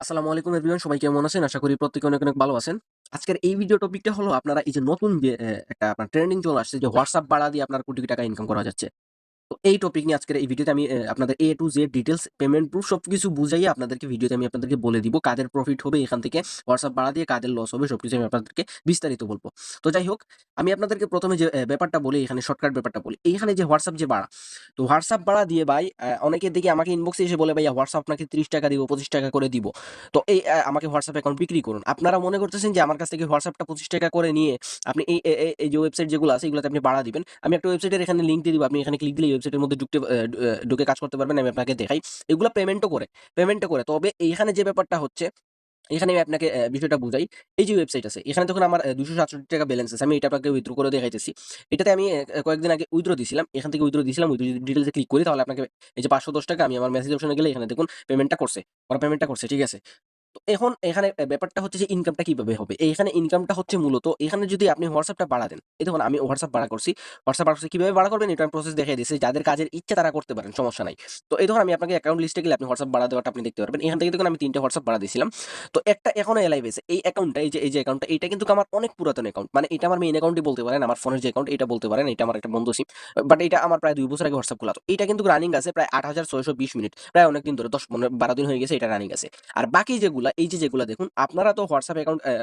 আসসালামু আলাইকুম এভরিওয়ান সবাই কেমন আছেন? আশা করি প্রত্যেকে অনেক, অনেক ভালো আছেন। আজকের এই ভিডিও টপিকটা হলো আপনারা এই যে নতুন যে একটা আপনার ট্রেন্ডিং চলে আসছে যে হোয়াটসঅ্যাপ বাড়া দিয়ে আপনার কোটি, টাকা ইনকাম করা যাচ্ছে। এই টপিক নিয়ে আজকের এই ভিডিওতে আমি আপনাদের A to Z details payment proof সবকিছু বুঝাইয়া আপনাদেরকে ভিডিওতে আমি আপনাদেরকে বলে দিব। কাদের প্রফিট হবে এখান থেকে হোয়াটসঅ্যাপ বাড়া দিয়ে কাদের লস হবে সবকিছু আমি আপনাদেরকে বিস্তারিত বলব তো যাই হোক আমি আপনাদেরকে প্রথমে যে ব্যাপারটা বলি এখানে শর্টকাট ব্যাপারটা বলি। এইখানে যে হোয়াটসঅ্যাপ যে বাড়া তো হোয়াটসঅ্যাপ বাড়া দিয়ে ভাই অনেকে দেখি আমাকে ইনবক্সে এসে বলে, "ভাইয়া হোয়াটসঅ্যাপ আপনাকে ৳৩০ দিব, ৳২৫ করে দিব। তো এই আমাকে হোয়াটসঅ্যাপ অ্যাকাউন্ট বিক্রি করুন।" আপনারা মনে করতেছেন যে আমার কাছ থেকে WhatsApp টা ৳২৫ করে নিয়ে আপনি এই এ এ যে ওয়েবসাইট যেগুলো আছে এগুলাতে আপনি ভাড়া দিবেন। আমি একটা ওয়েবসাইটের এখানে লিংক দিয়ে দিব। আপনি এখানে ক্লিক দিলে এই ওয়েবসাইটের মধ্যে ঢুকতে ঢুকে কাজ করতে পারবেন। আমি আপনাকে দেখাই। এগুলা পেমেন্টও করে, পেমেন্টও করে। তবে এইখানে যে ব্যাপারটা হচ্ছে, এখানে আমি আপনাকে বিষয়টা বুঝাই। এই যে ওয়েবসাইট আছে, এখানে দেখুন আমার দুশো সাতষট্টি টাকা ব্যালেন্স আছে। আমি এটা আপনাকে উইথ্রো করে দেখাইতেছি। এটাতে আমি কয়েকদিন আগে উইথড্র দিছিলাম। এখান থেকে উইথ্রো দিছিলাম। উইথড্র ডিটেলসে ক্লিক করি তাহলে আপনাকে এই যে ৳৫১০ আমি আমার মেসেজ অপশনে গেলে এখানে দেখুন পেমেন্টটা করছে। ওরা পেমেন্টটা করছে। ঠিক আছে? তো এখন এখানে ব্যাপারটা হচ্ছে যে ইনকামটা কীভাবে হবে? এইখানে ইনকামটা হচ্ছে মূলত এখানে যদি আপনি WhatsApp টা বাড়া দেন। এই দেখুন আমি WhatsApp ভাড়া করছি। WhatsApp ভাড়া করছি। কীভাবে ভাড়া করবেন এটা আমি প্রসেস দেখাই দিয়েছি। যাদের কাজের ইচ্ছা তারা করতে পারেন, সমস্যা নাই। তো এই দেখুন আমি আপনাকে অ্যাকাউন্ট লিস্টে গেলে আপনি WhatsApp ভাড়া দেওয়াটা আপনি দেখতে পারবেন। এখান থেকে দেখুন আমি ৩ টা WhatsApp ভাড়া দিয়েছিলাম। তো একটা এখনও এলাইভ আছে। এই অ্যাকাউন্টটা এই যে এই যে অ্যাকাউন্টটা এটা কিন্তু আমার অনেক পুরাতন অ্যাকাউন্ট। মানে এটা আমার মেইন অ্যাকাউন্টই বলতে পারেন। আমার ফোনের যে অ্যাকাউন্ট এটা বলতে পারেন। এটা আমার একটা বন্ধু সিম। বাট এটা আমার প্রায় দুই বছর আগে WhatsApp খোলা। তো এটা কিন্তু রানিং আছে প্রায় ৮৬২০ মিনিট। প্রায় অনেকদিন ধরে ১০ মানে ১২ দিন হয়ে গেছে এটা রানিং আছে। আর বাকি যেগুলা এই যে যেগুলা দেখুন আপনারা তো হোয়াটসঅ্যাপ অ্যাকাউন্ট অ্যা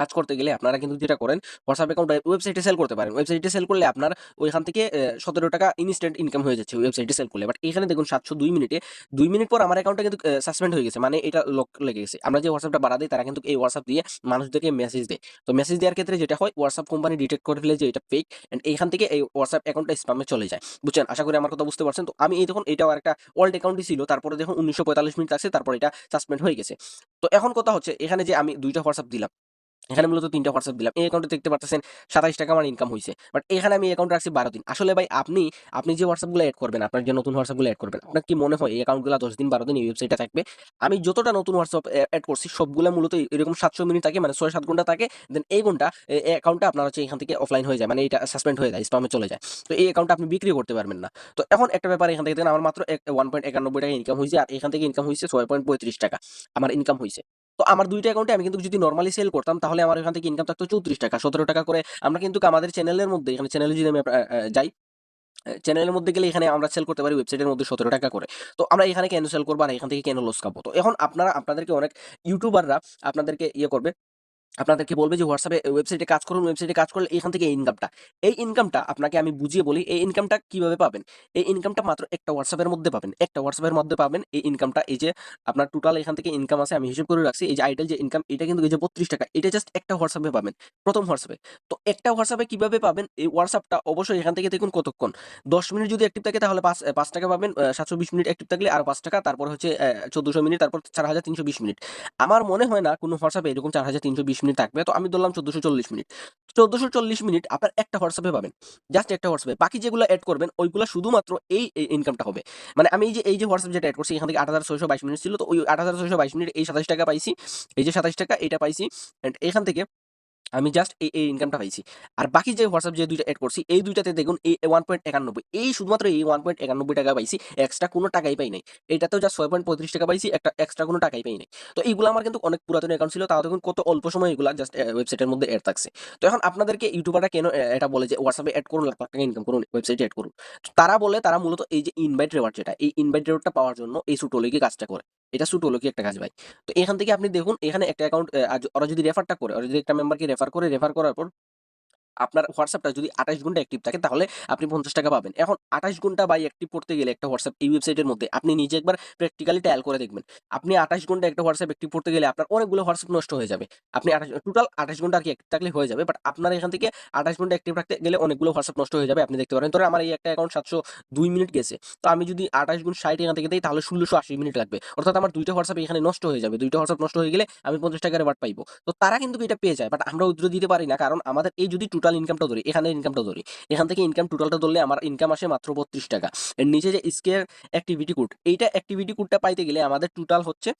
কাজ করতে গেলে আপনারা কিন্তু যেটা করেন হোয়াটসঅ্যাপ অ্যাকাউন্ট ওয়েবসাইটে সেল করতে পারেন। ওয়েবসাইটে সেল করলে আপনার ওইখান থেকে সতেরো টাকা ইনস্ট্যান্ট ইনকাম হয়ে যাচ্ছে ওয়েবসাইটে সেল করলে। বাট এখানে দেখুন ৭০২ মিনিটে, দুই মিনিট পর আমার অ্যাকাউন্টটা কিন্তু সাসপেন্ড হয়ে গেছে। মানে এটা লক লেগে গেছে। আমরা যে WhatsApp টা ভাড়া দেই, তারা কিন্তু এই হোয়াটসঅ্যাপ দিয়ে মানুষদেরকে মেসেজ দেয়। তো মেসেজ দেওয়ার ক্ষেত্রে যেটা হয় হোয়াটসঅ্যাপ কোম্পানি ডিটেক্ট করে ফেলে যে এটা ফেক অ্যান্ড এইখান থেকে এই WhatsApp অ্যাকাউন্টটা স্প্যামে চলে যায়। বুঝছেন? আশা করি আমার কথা বুঝতে পারছেন। তো আমি এই দেখুন, এটাও একটা ওল্ড অ্যাকাউন্টই ছিল। তারপরে দেখুন ১৯৪৫ মিনিট আছে তারপর এটা সাসপেন্ড হয়ে গেছে। তো এখন কথা হচ্ছে, এখানে যে আমি দুইটা হোয়াটসঅ্যাপ দিলাম। এখানে মূলত ৩ টা WhatsApp দিলাম। এই অ্যাকাউন্টে দেখতে পাচ্ছেন পারতেছেন ৳২৭ আমার ইনকাম হয়েছে বাট এখানে আমি অ্যাকাউন্ট রাখছি ১২ দিন। আসলে ভাই আপনি, আপনি যে WhatsApp গুলো এড করবেন, আপনার যে নতুন WhatsApp গুলো এড করবেন, আপনার কি মনে হয় এই অ্যাকাউন্টগুলা ১০ দিন ১২ দিন এই ওয়েবসাইটে থাকবে? আমি যতটা নতুন হোয়াটসঅ্যাপ এড করছি সবগুলা মূলত এরকম ৭০০ মিনিট থাকে মানে ৬-৭ ঘণ্টা থাকে। দেন এই ঘণ্টা এই অ্যাকাউন্টটা আপনার হচ্ছে এখান থেকে অফলাইন হয়ে যায়। মানে এটা সাসপেন্ড হয়ে যায়, স্প্যামে চলে যায়। তো এই অ্যাকাউন্টটা আপনি বিক্রি করতে পারবেন না। তো এখন একটা ব্যাপার এখান থেকে দেখেন আমার মাত্র ওয়ান পয়েন্ট একানব্বই টাকা ইনকাম হয়েছে আর এখান থেকে ইনকাম হয়েছে ছয় পয়েন্ট পঁয়ত্রিশ টাকা আমার ইনকাম হইছে। তো আমার দুইটা অ্যাকাউন্টে আমি কিন্তু যদি নর্মালি সেল করতাম, তাহলে আমার এখান থেকে ইনকাম থাকতো ৳৩৪ ৳১৭ করে আমরা কিন্তু আমাদের চ্যানেলের মধ্যে, এখানে চ্যানেলে যদি আমি যাই চ্যানেলের মধ্যে গেলে এখানে আমরা সেল করতে পারি ওয়েবসাইটের মধ্যে ৳১৭ করে। তো আমরা এখানে কেন সেল করব আর এখান থেকে কেন লস খাব? তো এখন আপনারা, আপনাদেরকে অনেক ইউটিউবাররা আপনাদেরকে ইয়ে করবে আপনাদেরকে বলবে যে হোয়াটসঅ্যাপে ওয়েবসাইটে কাজ করুন, ওয়েবসাইটে কাজ করলে এখান থেকে এই ইনকামটা। এই ইনকামটা আপনাকে আমি বুঝিয়ে বলি, এই ইনকামটা কীভাবে পাবেন? এই ইনকামটা মাত্র একটা হোয়াটসঅ্যাপের মধ্যে পাবেন। একটা হোয়াটসঅ্যাপের মধ্যে পাবেন এই ইনকামটা। এই যে আপনার টোটাল এখান থেকে ইনকাম আছে আমি হিসাব করে রাখছি। এই যে আইডল যে ইনকাম এটা কিন্তু এই যে ৳৩২ এটা জাস্ট একটা হোয়াটসঅ্যাপে পাবেন। প্রথম হোয়াটসঅ্যাপে তো একটা হোয়াটসঅ্যাপে কীভাবে পাবেন? এই হোয়াটসঅ্যাপটা অবশ্যই এখান থেকে দেখুন কতক্ষণ। ১০ মিনিট যদি অ্যাক্টিভ থাকে তাহলে পাঁচ পাঁচ টাকা পাবেন। সাতশো বিশ মিনিট অ্যাক্টিভ থাকলে আর পাঁচ টাকা তারপর হচ্ছে ১৪০০ মিনিট তারপর ৪৩২০ মিনিট। আমার মনে হয় না কোনো হোয়াটসঅ্যাপে এরকম চার হাজার এরকম ৪৩২০ মিনিট থাকবে। তো আমি ধরলাম ১৪৪০ মিনিট। ১৪৪০ মিনিট আপনার একটা হোয়াটসঅ্যাপে পাবেন। জাস্ট একটা হোয়াটসঅ্যাপে। বাকি যেগুলো অ্যাড করবেন, ওইগুলো শুধুমাত্র এই ইনকামটা হবে। মানে আমি এই যে এই যে হোয়াটসঅ্যাপ যেটা অ্যাড করছি, এখান থেকে ৮৬২২ মিনিট ছিল। তো ওই ৮৬২২ মিনিট এই ৳২৭ পাইছি। এই যে ৳২৭ এটা পাইছি। অ্যান্ড এখান থেকে আমি জাস্ট এই, এই ইনকামটা পাইছি। আর বাকি যে হোয়াটসঅ্যাপ যে ২ টা এড করছি এই দুইটাতে দেখুন এই ১.৯১ এই শুধুমাত্র এই ৳১.৯১ পাইছি। এক্সট্রা কোনো টাকাই পাই নাই। এটাতেও জাস্ট ৳৬.৩৫ পাইছি। একটা এক্সট্রা কোনো টাকাই পাই নাই। তো এইগুলো আমার কিন্তু অনেক পুরাতন অ্যাকাউন্ট ছিল। তাও দেখুন কত অল্প সময় এগুলা জাস্ট ওয়েবসাইটের মধ্যে এড থাকছে। তো এখন আপনাদেরকে ইউটিউবাররা কেন এটা বলে যে হোয়াটসঅ্যাপে এড করুন লাখ, লাখ টাকা ইনকাম করুন, ওয়েবসাইটে এড করুন। তারা বলে তারা মূলত এই যে ইনভাইট রেওয়ার্ড যেটা, এই ইনভাইট রিওয়ার্ডটা পাওয়ার জন্য এই সুটোলকি কাজটা করে। এটা সুট হলো কি একটা কাজ ভাই। তো এখান থেকে আপনি দেখুন এখানে একটা অ্যাকাউন্ট ওরা যদি রেফারটা করে, ওরা যদি একটা মেম্বারকে রেফার করে, রেফার করার পর আপনার WhatsApp টা যদি ২৮ ঘণ্টা অ্যাক্টিভ থাকে, তাহলে আপনি ৳৫০ পাবেন। এখন ২৮ ঘণ্টা ভাই অ্যাক্টিভ করতে গেলে একটা হোয়াটসঅ্যাপ এই ওয়েবসাইটের মধ্যে আপনি নিজে একবার প্র্যাকটিক্যালি ট্রায়াল করে দেখবেন। আপনি ২৮ ঘণ্টা একটা হোয়াটসঅ্যাপ অ্যাক্টিভ করতে গেলে আপনার অনেকগুলো WhatsApp নষ্ট হয়ে যাবে। আপনি ২৮ টোটাল ২৮ ঘণ্টা আরকি অ্যাক্টিভ থাকলে হয়ে যাবে। বাট আপনার এখান থেকে ২৮ ঘণ্টা অ্যাক্টিভ রাখতে গেলে অনেকগুলো হোয়াটসঅ্যাপ নষ্ট হয়ে যাবে। আপনি দেখতে পারেন। ধরেন আমার এই একটা অ্যাকাউন্ট ৭০২ মিনিট গেছে। তো আমি যদি ২৮ গুণ ৬০ এখান থেকে দিই, তাহলে ১৬৮০ মিনিট লাগবে। অর্থাৎ আমার ২ হোয়াটসঅ্যাপ এখানে নষ্ট হয়ে যাবে। দুইটা হোয়াটসঅ্যাপ নষ্ট হয়ে গেলে আমি ৳৫০ রিওয়ার্ড পাইবো। তো তারা কিন্তু এটা পেয়ে যায়। বাট আমরা উইথড্র দিতে পারি না। কারণ আমাদের এই যদি টোটাল ইনকামটা ধরি, এখানে ইনকামটা ধরি। এখান থেকে ইনকাম টোটালটা ধরলে আমার ইনকাম আসে মাত্র ৳৩২ এর নিচে যে স্কেয়ার অ্যাক্টিভিটি কোড, এইটা অ্যাক্টিভিটি কোডটা পাইতে গেলে আমাদের টোটাল হচ্ছে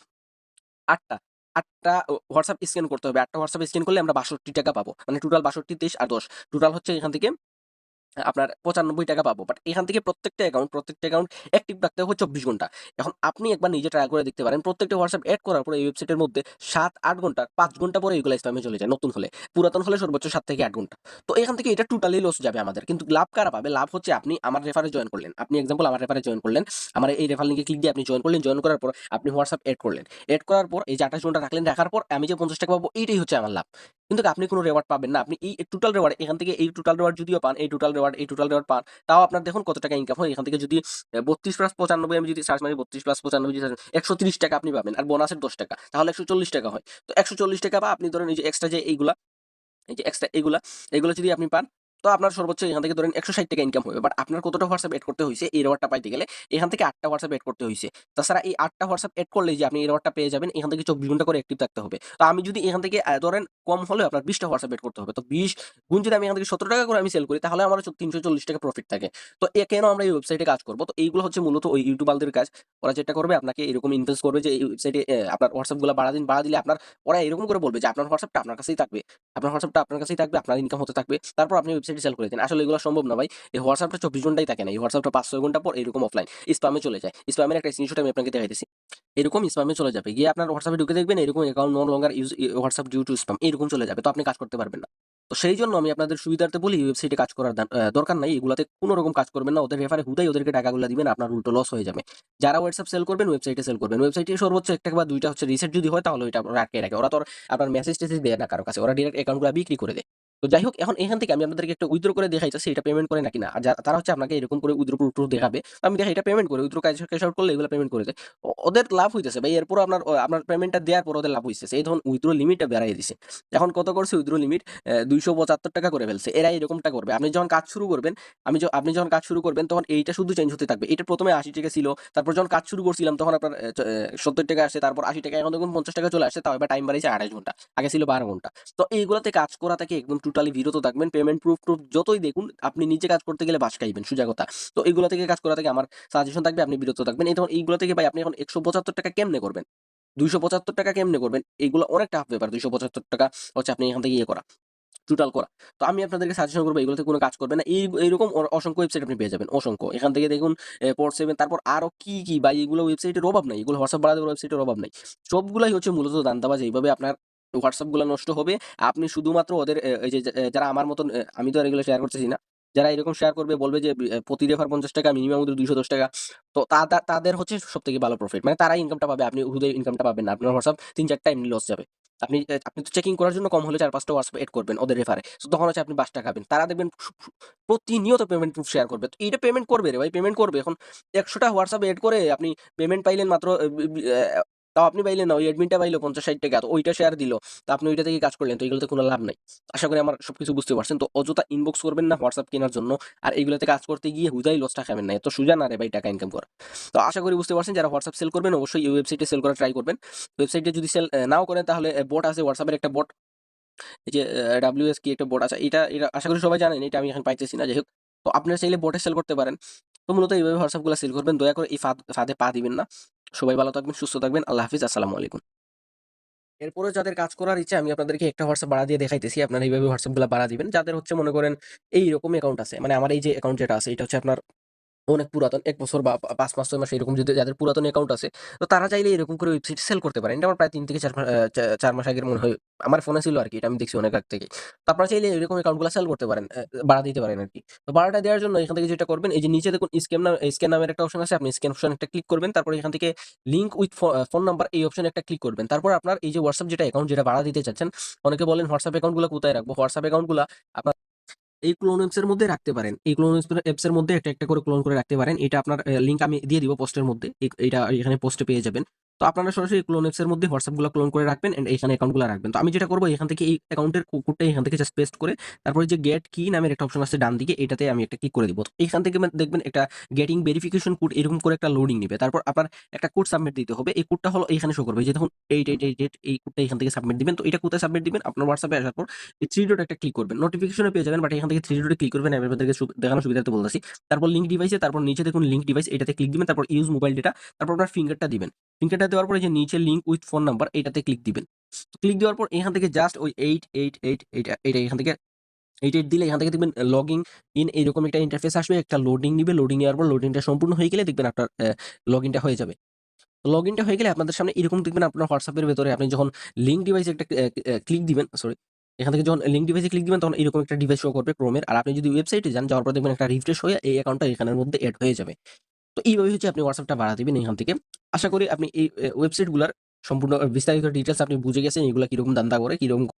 ৮ টা। ৮ টা ও WhatsApp স্ক্যান করতে হবে। আটটা হোয়াটসঅ্যাপ স্ক্যান করলে আমরা ৳৬২ পাবো। মানে টোটাল ৬২, ২৩ আর ১০ টোটাল হচ্ছে এখান থেকে আপনার পঁচানব্বই টাকা পাবো। বাট এখান থেকে প্রত্যেকটা অ্যাকাউন্ট প্রত্যেকটা অ্যাকাউন্ট অ্যাক্টিভ রাখতে হবে চব্বিশ ঘণ্টা। এখন আপনি একবার নিজে ট্রাই করে দেখতে পারেন, প্রত্যেকটা হোয়াটসঅ্যাপ অ্যাড করার পরে এই ওয়েবসাইটের মধ্যে সাত, আট ঘণ্টা, পাঁচ ঘণ্টা পরে এগুলো স্প্যামে চলে যায়, নতুন হলে। পুরাতন হলে সর্বোচ্চ সাত থেকে আট ঘণ্টা। তো এখান থেকে এটা টোটালি লস যাবে আমাদের। কিন্তু লাভ কারা পাবে? লাভ হচ্ছে আপনি আমার রেফারে জয়েন করলেন। আপনি এক্সাম্পল আমার রেফারে জয়েন করলেন। আমার এই রেফার লিঙ্কে ক্লিক দিয়ে আপনি জয়েন করলেন। জয়েন করার পর আপনি হোয়াটসঅ্যাপ অ্যাড করলেন। অ্যাড করার পর এই যে আঠাশ ঘণ্টা রাখলেন, রাখার পর আমি যে পঞ্চাশ টাকা পাবো, এইটাই হচ্ছে আমার লাভ। কিন্তু আপনি কোনো রেওয়ার্ড পাবেন না। আপনি এই টোটাল রেওয়ার্ড এখান থেকে এই টোটাল রেওয়ার্ড যদিও পান, এই টোটাল রেওয়ার্ড এই টোটাল রেওয়ার্ড পান, তাও আপনার দেখুন কত টাকা ইনকাম হয়। এখান থেকে যদি বত্রিশ প্লাস পঁচানব্বই আমি যদি সার্চ মারি, বত্রিশ প্লাস পঁচানব্বই যদি একশো তিরিশ টাকা আপনি পাবেন। আর বোনাসের দশ টাকা, তাহলে একশো চল্লিশ টাকা হয়। তো একশো চল্লিশ টাকা বা আপনি ধরেন এই যে এক্সট্রা যে এইগুলা, এই যে এক্সট্রা এগুলা এগুলো যদি আপনি পান তো আপনার সর্বোচ্চ এখান থেকে ধরেন একশো ষাট টাকা ইনকাম হবে। বাট আপনার কতটা হোয়াটসঅ্যাপ এড করতে হয়েছে, এই রেওয়ার্ডটা পাইতে গেলে এখান থেকে আটটা হোয়াটসঅ্যাপ এড করতে হয়েছে। তাছাড়া এই আটটা হোয়াটসঅ্যাপ এড করলে যে আপনি এই রেওয়ার্ডটা পেয়ে যাবেন, এখান থেকে চব্বিশ ঘণ্টা করে অ্যাক্টিভ থাকতে হবে। তো আমি যদি এখান থেকে ধরেন কম হলে আপনার বিশটা হোয়াটসঅ্যাপ এড করতে হবে। তো বিশ গুণ যদি আমি এখান থেকে সতেরো টাকা করে আমি সেল করি, তাহলে আমার তিনশো চল্লিশ টাকা প্রফিট থাকে। তো এ কেন আমরা এই ওয়েবসাইটে কাজ করব? তো এইগুলো হচ্ছে মূলত ওই ইউটিউবারদের কাজ। ওরা যেটা করবে, আপনাকে এরকম ইনভেস্ট করবে যে এই ওয়েবসাইটে আপনার হোয়াটসঅ্যাপগুলো বাড়া দিন বাড়া দিলে আপনার, ওরা এরকম করে বলবে যে আপনার হোয়াটসঅ্যাপটা আপনার কাছেই থাকবে। আপনার হোয়াটসঅ্যাপটা আপনার কাছেই থাকবে, আপনার ইনকাম হতে থাকবে। তারপর আপনি ওয়েবসাইটে সেল করে দিন। আসলে এগুলো সম্ভব না ভাই। এই হোয়াটসঅ্যাপটা চব্বিশ ঘন্টাই থাকে না। এই হোয়াটসঅ্যাপটা পাঁচ ছয় ঘণ্টা পর এরকম অফলাইন স্প্যামে চলে যায়। স্প্যামের একটা স্ক্রিনশট আমি আপনাকে দেখাইতেছি। এরকম স্প্যামে চলে যাবে। গিয়ে আপনার হোয়াটসঅ্যাপে ঢুকে দেখবেন এরকম account no longer use WhatsApp due to spam এরকম চলে যাবে। তো আপনি কাজ করতে পারবেন না। তো সেই জন্য আমি আপনাদের সুবিধার্থে বলি ওয়েবসাইটে কাজ করার দরকার নাই। এগুলাতে কোনো রকম কাজ করবেন না। ওদের রেফারে হুদাই ওদেরকে টাকাগুলো দিবেন। আপনার উল্টো লস হয়ে যাবে। যারা হোয়াটসঅ্যাপ সেল করবেন ওয়েবসাইটে সেল করবেন। ওয়েবসাইটে সর্বোচ্চ একটা বা দুইটা হচ্ছে রিসেট যদি হয়, তাহলে ওইটা আপনারা আটকে রাখে। ওরা তো আপনার মেসেজ টেসেজ দেয় না কারও কাছে। ওরা ডিরেক্ট অ্যাকাউন্টগুলো বিক্রি করে দেয়। তো যাই হোক এখন এখান থেকে আমি আপনাদেরকে একটা উইথড্র করে দেখাইতেছি এটা পেমেন্ট করে নাকি না। আর তারা হচ্ছে আপনাকে এরকম করে উইথড্র প্রুফ দেখাবে। আমি দেখি এটা পেমেন্ট করে উইথড্র ক্যাশ ক্যাশ আউট করলে এগুলো পেমেন্ট করে দেয়। ওদের লাভ হইতেছে ভাই এরপর আপনার আপনার পেমেন্টটা দেওয়ার পর ওদের লাভ হইতেছে। এই ধরুন উইথড্র লিমিটটা বেড়াই দিছে। এখন কত করছে উইথড্র লিমিট দুইশো পঁচাত্তর টাকা করে ফেলছে। এরা এরকমটা করবে। আপনি যখন কাজ শুরু করবেন, আমি আপনি যখন কাজ শুরু করবেন, তখন এইটা শুধু চেঞ্জ হতে থাকবে। এটা প্রথমে আশি টাকা ছিল, তারপর যখন কাজ শুরু করছিলাম, তখন আপনার সত্তর টাকা আসছে তারপর আশি টাকা, এখন দেখুন পঞ্চাশ টাকা চলে আসছে, তাও এবার টাইম বাড়িয়েছে আড়াইশ ঘণ্টা। আগে ছিল বারো ঘণ্টা। তো এইগুলোতে কাজ করা থেকে একদম টোটালি বিরত থাকবেন পেমেন্ট প্রুফ প্রুফ যতই দেখুন, আপনি নিজে কাজ করতে গেলে বাস খাইবেন, সোজা কথা। তো এইগুলো থেকে কাজ করা থেকে আমার সাজেশন থাকবে, আপনি বিরত থাকবেন। এই তখন এইগুলো থেকে ভাই আপনি এখন একশো পঁচাত্তর টাকা কেমনে করবেন? দুইশো পঁচাত্তর টাকা কেমনে করবেন? এইগুলো অনেক টাফ ব্যাপার, দুইশো পঁচাত্তর টাকা হচ্ছে আপনি এখান থেকে ইয়ে করা টোটাল করা। তো আমি আপনাদেরকে সাজেশন করব এগুলোতে কোনো কাজ করবে না। এই, এইরকম অসংখ্য ওয়েবসাইট আপনি পেয়ে যাবেন, অসংখ্য। এখান থেকে দেখুন পর সেভেন তারপর আরও কি কি বা এইগুলো ওয়েবসাইটের অভাব নাই, এগুলো হোয়াটসঅ্যাপ বাড়াতে ওয়েবসাইটের অভাব নাই। সবগুলাই হচ্ছে মূলত দান্দাবাজ এইভাবে আপনার হোয়াটসঅ্যাপগুলো নষ্ট হবে। আপনি শুধুমাত্র ওদের এই যে যারা আমার মতন আমি তো আর এগুলো শেয়ার করতেছি না, যারা এরকম শেয়ার করবে, বলবে যে প্রতি রেফার পঞ্চাশ টাকা মিনিমাম ওদের দুইশো দশ টাকা। তো তাদের হচ্ছে সব থেকে ভালো প্রফিট মানে তারা ইনকামটা পাবে, আপনি হুদে ইনকামটা পাবেন না। আপনার হোয়াটসঅ্যাপ তিন, চারটা এমনি লস যাবে। আপনি আপনি তো চেকিং করার জন্য কম হলে চার, পাঁচটা হোয়াটসঅ্যাপ এড করবেন ওদের রেফারে তো তখন হচ্ছে আপনি টাকা খাবেন। তারা দেখবেন প্রতিনিয়ত পেমেন্ট প্রুফ শেয়ার করবে। তো এইটা পেমেন্ট করবে রে ভাই পেমেন্ট করবে। এখন একশোটা হোয়াটসঅ্যাপ এড করে আপনি পেমেন্ট পাইলেন মাত্র তাও আপনি পাইলেন না, ওই অ্যাডমিনটা পাইলো পঞ্চাশ ষাট টাকা, তো ওইটা শেয়ার দিল, তো আপনি ওইটা থেকে কাজ করলেন, তো এগুলোতে কোনো লাভ নাই। আশা করি আমার সবকিছু বুঝতে পারছেন, তো অযথা ইনবক্স করবেন না হোয়াটসঅ্যাপ কেনার জন্য, আর এইগুলোতে কাজ করতে গিয়ে হুদাই লসটা খাবেন না, এত সুজা না রে ভাই টাকা ইনকাম করা। তো আশা করি বুঝতে পারছেন, যারা হোয়াটসঅ্যাপ সেল করবেন, অবশ্যই এই ওয়েবসাইটে সেল করা ট্রাই করবেন। ওয়েবসাইটে যদি সেল নাও করেন, তাহলে বট আছে হোয়াটসঅ্যাপের একটা বট এই যে ডাব্লিউএস কি একটা বোর্ড আছে, এটা এটা আশা করি সবাই জানেন, এটা আমি এখন পাইতেছি না, যাই হোক। তো আপনারা চাইলে বোর্ডে সেল করতে পারেন। তো মূলত এইভাবে হোয়াটসঅ্যাপগুলো সেল করবেন। দয়া করে এই ফাঁদ, ফাঁদে পা দিবেন না। সবাই ভালো থাকবেন, সুস্থ থাকবেন। আল্লাহ হাফিজ। আসসালামু আলাইকুম। এরপরে যাদের কাজ করার ইচ্ছে, আমি আপনাদেরকে একটা হোয়াটসঅ্যাপ বাড়া দিয়ে দেখাইতেছি। আপনারা এইভাবে হোয়াটসঅ্যাপগুলো বাড়া দিবেন। যাদের হচ্ছে মনে করেন এইরকম অ্যাকাউন্ট আছে মানে আমার এই যে অ্যাকাউন্ট যেটা আছে, এটা হচ্ছে আপনার অনেক পুরাতন, এক বছর বা পাঁচ মাস ছয় মাস এরকম যদি যাদের পুরাতন অ্যাকাউন্ট আছে, তো তারা চাইলে এরকম করে ওয়েবসাইট সেল করতে পারেন। এটা আমার প্রায় তিন থেকে চার চার মাস আগের মনে হয়। আমার ফোনে ছিল আর কি এটা আমি দেখছি অনেক আগ থেকে তো আপনারা চাইলে এরকম অ্যাকাউন্টগুলো সেল করতে পারেন বাড়া দিতে পারেন আর কি তো বাড়াটা দেওয়ার জন্য এখান থেকে যেটা করবেন, এই যে নিচে দেখুন স্ক্যান নাম স্ক্যান নামের একটা অপশন আছে, আপনি স্ক্যান অপশন একটা ক্লিক করবেন, তারপর এখান থেকে লিঙ্ক উইথ ফোন নাম্বার এই অপশন একটা ক্লিক করবেন। তারপর আপনার এই যে হোয়াটসঅ্যাপ যেটা অ্যাকাউন্ট যেটা ভাড়া দিতে চাচ্ছেন, অনেকে বলেন হোয়াটসঅ্যাপ অ্যাকাউন্টগুলো কোথায় রাখব? হোয়াটসঅ্যাপ অ্যাকাউন্টগুলো আপনার এই ক্লোন অ্যাপসের মধ্যে রাখতে পারেন। এই ক্লোন অ্যাপসের মধ্যে একটা একটা করে ক্লোন করে রাখতে পারেন। এটা আপনার লিঙ্ক আমি দিয়ে দিব পোস্টের মধ্যে। এটা এখানে পোস্টে পেয়ে যাবেন। তো আপনারা সরাসরি ক্লোন অ্যাপস এর মধ্যে হোয়াটসঅ্যাপগুলো ক্লোন করে রাখবেন এন্ড এখানে অ্যাকাউন্টগুলো রাখবেন। তো আমি যেটা করব, এখান থেকে এই অ্যাকাউন্টের কোডটা এখান থেকে জাস্ট পেস্ট করে, তারপরে যে গেট কি নামের একটা অপশন আছে ডান দিকে এটাতে আমি একটা ক্লিক করে দিব। এখান থেকে দেখবেন একটা গেটিং ভেরিফিকেশন কোড এরকম করে একটা লোডিং নেবে। তারপর আপনার একটা কোড সাবমিট দিতে হবে। এই কোডটা হলো এখানে শো করবে যে দেখুন এইট এইট এইট এইট এই কোডটা এখান থেকে সাবমিট দিবেন। তো এটা কোথায় সাবমিট দিবেন? আপনার হোয়াটসঅ্যাপে আসার পর থ্রি ডট একটা ক্লিক করবেন। নোটিফিকেশনে পেয়ে যাবেন বাট এখান থেকে থ্রি ডটে ক্লিক করবেন আমি আপনাদেরকে দেখানোর সুবিধাতে বলতেছি। তারপর লিঙ্ক ডিভাইসে তারপর নিচে দেখুন লিঙ্ক ডিভাইস এটাতে ক্লিক দিবেন, তারপর ইউজ মোবাইল ডেটা তারপর আপনার ফিঙ্গারটা দিবেন। ফিঙ্গারটা দেওয়ার পরে যে নিচে লিঙ্ক উইথ ফোন নাম্বার এটাতে ক্লিক দিবেন। ক্লিক দেওয়ার পর এখান থেকে জাস্ট ওই এইট এইট এইট এইটা এটা এখান থেকে এইটা দিলে এখান থেকে দেখবেন লগইন ইন এইরকম একটা ইন্টারফেস আসবে, একটা লোডিং নিবে লোডিং নেওয়ার পর লোডিংটা সম্পূর্ণ হয়ে গেলে দেখবেন আপনার লগ ইনটা হয়ে যাবে। লগ ইনটা হয়ে গেলে আপনাদের সামনে এরকম দেখবেন আপনার হোয়াটসঅ্যাপের ভেতরে আপনি যখন লিঙ্ক ডিভাইসে একটা ক্লিক দিবেন সরি এখান থেকে যখন লিঙ্ক ডিভাইসে ক্লিক দিবেন, তখন এরকম একটা ডিভাইস শো করবে ক্রোমের আর আপনি যদি ওয়েবসাইটে যান, যাওয়ার পর দেখবেন একটা রিফ্রেশ হয়ে এই অ্যাকাউন্টটা এখানের মধ্যে অ্যাড হয়ে যাবে। তো এইভাবে হচ্ছে আপনি হোয়াটসঅ্যাপটা বাড়া দিবেন এখান থেকে। আশা করি আপনি এই ওয়েবসাইটগুলোর সম্পূর্ণ, বিস্তারিত ডিটেলস আপনি বুঝে গেছেন, এগুলো কীরকম দান্দা করে, কীরকম